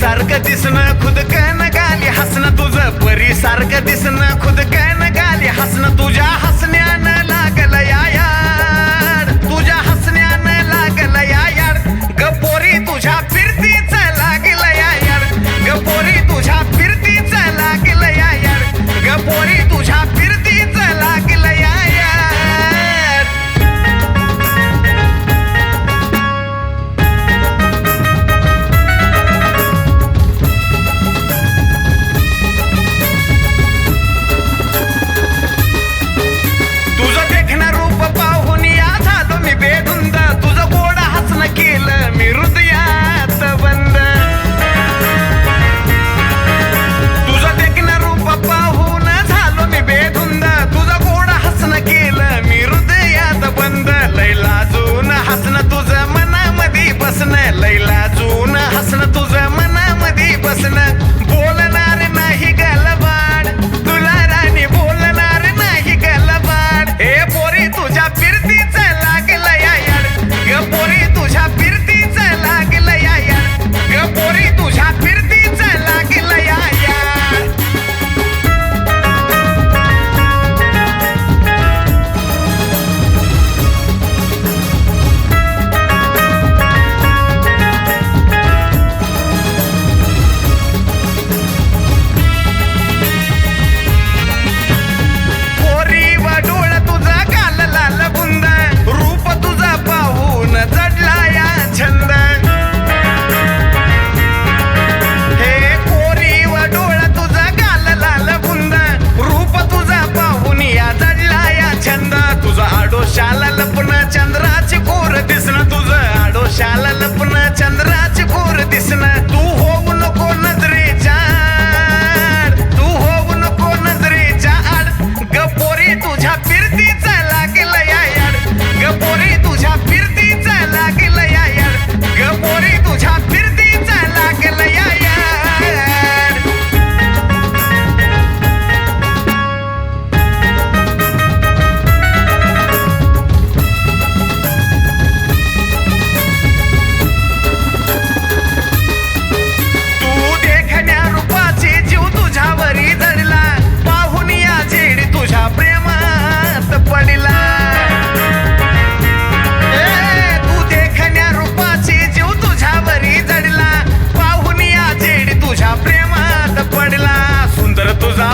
सारखं जिसमें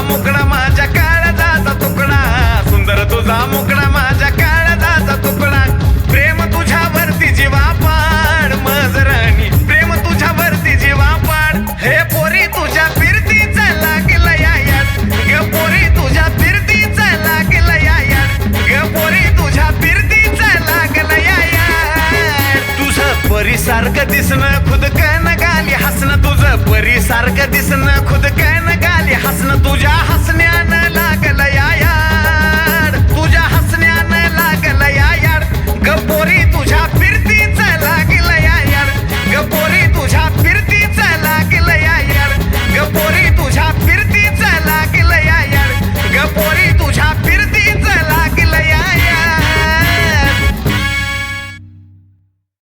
तुकडा माझ्या काळजाचा तुकडा. सुंदर तुझा मुकडा माझ्या काळजाचा तुकडा. प्रेम तुझ्या तुझ्यावरती जीवा पाड मजराणी. प्रेम तुझ्या तुझ्यावरती जीवा पाड. हे पोरी तुझ्या फिरतीचा लागला यात ग पोरी तुझ्या फिरतीचा लागला यात ग पोरी तुझ्या फिरतीचा लागला यात तुझं परी सारखं दिसणं खुद कन गाली हसणं. तुझं परी सारखं दिसणं खुद कन ते हसणं तुझ्या